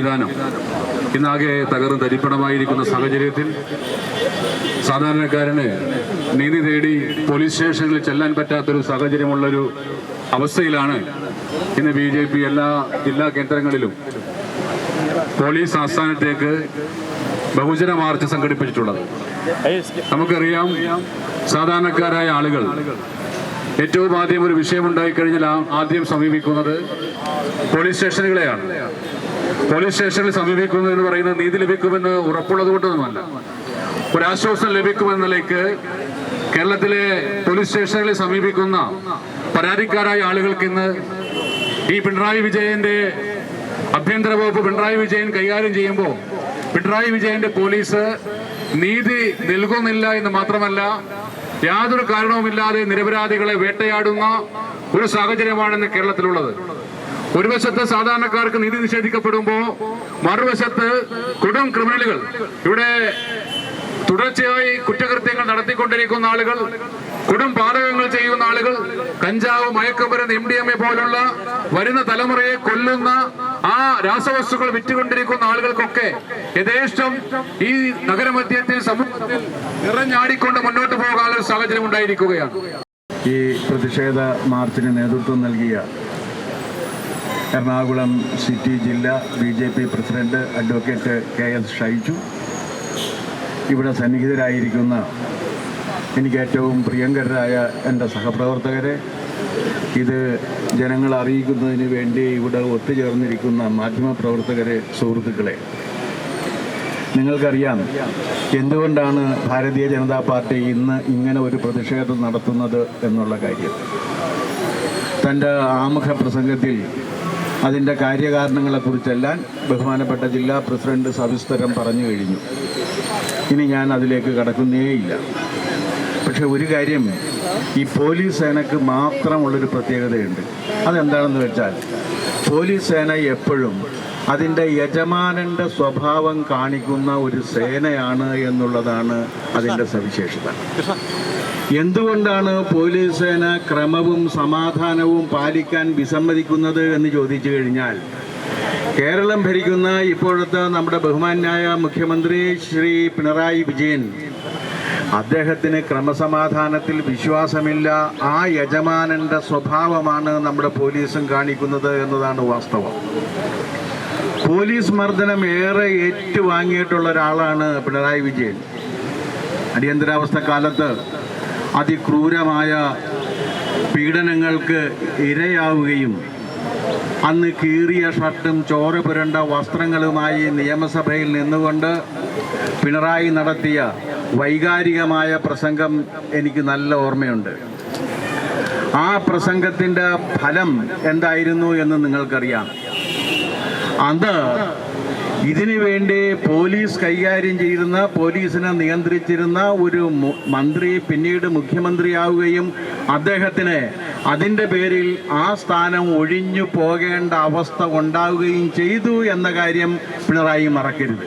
സംവിധാനം. ഇന്നാകെ തകർന്ന് തരിപ്പണമായിരിക്കുന്ന സാഹചര്യത്തിൽ സാധാരണക്കാരന് നീതി തേടി പോലീസ് സ്റ്റേഷനിൽ ചെല്ലാൻ പറ്റാത്തൊരു സാഹചര്യമുള്ളൊരു അവസ്ഥയിലാണ് ഇന്ന് ബി ജെ പി എല്ലാ ജില്ലാ കേന്ദ്രങ്ങളിലും പോലീസ് ആസ്ഥാനത്തേക്ക് ബഹുജന മാർച്ച് സംഘടിപ്പിച്ചിട്ടുള്ളത്. നമുക്കറിയാം സാധാരണക്കാരായ ആളുകൾ ഏറ്റവും ആദ്യം ഒരു വിഷയമുണ്ടായിക്കഴിഞ്ഞാൽ ആദ്യം സമീപിക്കുന്നത് പോലീസ് സ്റ്റേഷനുകളെയാണ്. പോലീസ് സ്റ്റേഷനിൽ സമീപിക്കുന്നത് എന്ന് പറയുന്നത് നീതി ലഭിക്കുമെന്ന് ഉറപ്പുള്ളത് കൊണ്ടൊന്നുമല്ല ഒരാശ്വാസം ലഭിക്കുമെന്ന നിലയ്ക്ക് കേരളത്തിലെ പോലീസ് സ്റ്റേഷനുകളിൽ സമീപിക്കുന്ന പരാതിക്കാരായ ആളുകൾക്ക് ഇന്ന് ഈ പിണറായി വിജയന്റെ ആഭ്യന്തര വകുപ്പ് പിണറായി വിജയൻ കൈകാര്യം ചെയ്യുമ്പോൾ പിണറായി വിജയന്റെ പോലീസ് നീതി നൽകുന്നില്ല എന്ന് മാത്രമല്ല യാതൊരു കാരണവുമില്ലാതെ നിരപരാധികളെ വേട്ടയാടുന്ന ഒരു സാഹചര്യമാണ് ഇന്ന് കേരളത്തിലുള്ളത്. ഒരു വശത്ത് സാധാരണക്കാർക്ക് നീതി നിഷേധിക്കപ്പെടുമ്പോ മറുവശത്ത് കൊടും ക്രിമിനലുകൾ. ഇവിടെ തുടർച്ചയായി കുറ്റകൃത്യങ്ങൾ നടത്തിക്കൊണ്ടിരിക്കുന്ന ആളുകൾ കൊടും പാതകങ്ങൾ ചെയ്യുന്ന ആളുകൾ കഞ്ചാവ് മയക്കുമരുന്ന് എം ഡി എം എ പോലുള്ള വരുന്ന തലമുറയെ കൊല്ലുന്ന ആ രാസവസ്തുക്കൾ വിറ്റുകൊണ്ടിരിക്കുന്ന ആളുകൾക്കൊക്കെ യഥേഷ്ടം ഈ നഗരമധ്യത്തിൽ സമൂഹത്തിൽ നിറഞ്ഞാടിക്കൊണ്ട് മുന്നോട്ട് പോകാനുള്ള സാഹചര്യം ഉണ്ടായിരിക്കുകയാണ്. ഈ പ്രതിഷേധ മാർച്ചിന് നേതൃത്വം നൽകിയ എറണാകുളം സിറ്റി ജില്ലാ B J P president advocate K S Shaiju. ഇവിടെ സന്നിഹിതരായിരിക്കുന്ന എനിക്ക് ഏറ്റവും പ്രിയങ്കരരായ എന്റെ സഹപ്രവർത്തകരെ ഇത് ജനങ്ങൾ അറിയിക്കുന്നതിന് വേണ്ടി ഇവിടെ ഒത്തുചേർന്നിരിക്കുന്ന മാധ്യമപ്രവർത്തകരെ സുഹൃത്തുക്കളെ. നിങ്ങൾക്കറിയാം എന്തുകൊണ്ടാണ് ഭാരതീയ ജനതാ പാർട്ടി ഇന്ന് ഇങ്ങനെ ഒരു പ്രതിഷേധം നടത്തുന്നത് എന്നുള്ള കാര്യം. തന്റെ ആമുഖ പ്രസംഗത്തിൽ അതിന്റെ കാര്യകാരണങ്ങളെക്കുറിച്ചെല്ലാം ബഹുമാനപ്പെട്ട ജില്ലാ പ്രസിഡന്റ് സവിസ്തരം പറഞ്ഞു കഴിഞ്ഞു. ഇനി ഞാൻ അതിലേക്ക് കടക്കുന്നേയില്ല. പക്ഷെ ഒരു കാര്യം ഈ പോലീസ് സേനക്ക് മാത്രമുള്ളൊരു പ്രത്യേകതയുണ്ട്. അതെന്താണെന്ന് വെച്ചാൽ പോലീസ് സേന എപ്പോഴും അതിന്റെ യജമാനന്റെ സ്വഭാവം കാണിക്കുന്ന ഒരു സേനയാണ് എന്നുള്ളതാണ് അതിന്റെ സവിശേഷത. എന്തുകൊണ്ടാണ് പോലീസ് സേന ക്രമവും സമാധാനവും പാലിക്കാൻ വിസമ്മതിക്കുന്നത് എന്ന് ചോദിച്ചു കഴിഞ്ഞാൽ കേരളം ഭരിക്കുന്ന ഇപ്പോഴത്തെ നമ്മുടെ ബഹുമാനായ മുഖ്യമന്ത്രി ശ്രീ പിണറായി വിജയൻ അദ്ദേഹത്തിന് ക്രമസമാധാനത്തിൽ വിശ്വാസമില്ല. ആ യജമാനന്റെ സ്വഭാവമാണ് നമ്മുടെ പോലീസും കാണിക്കുന്നത് എന്നതാണ് വാസ്തവം. പോലീസ് മർദ്ദനം ഏറെ ഏറ്റുവാങ്ങിയിട്ടുള്ള ഒരാളാണ് പിണറായി വിജയൻ. അടിയന്തരാവസ്ഥ കാലത്ത് അതിക്രൂരമായ പീഡനങ്ങൾക്ക് ഇരയാവുകയും അന്ന് കീറിയ ഷർട്ടും ചോര പുരണ്ട വസ്ത്രങ്ങളുമായി നിയമസഭയിൽ നിന്നുകൊണ്ട് പിണറായി നടത്തിയ വൈകാരികമായ പ്രസംഗം എനിക്ക് നല്ല ഓർമ്മയുണ്ട്. ആ പ്രസംഗത്തിന്റെ ഫലം എന്തായിരുന്നു എന്ന് നിങ്ങൾക്കറിയാം. അന്ന് ഇതിനു വേണ്ടി പോലീസ് കൈകാര്യം ചെയ്തിരുന്ന പോലീസിനെ നിയന്ത്രിച്ചിരുന്ന ഒരു മന്ത്രി പിന്നീട് മുഖ്യമന്ത്രിയാവുകയും അദ്ദേഹത്തിന് അതിന്റെ പേരിൽ ആ സ്ഥാനം ഒഴിഞ്ഞു പോകേണ്ട അവസ്ഥ ഉണ്ടാവുകയും ചെയ്തു എന്ന കാര്യം പിണറായി മറക്കരുത്.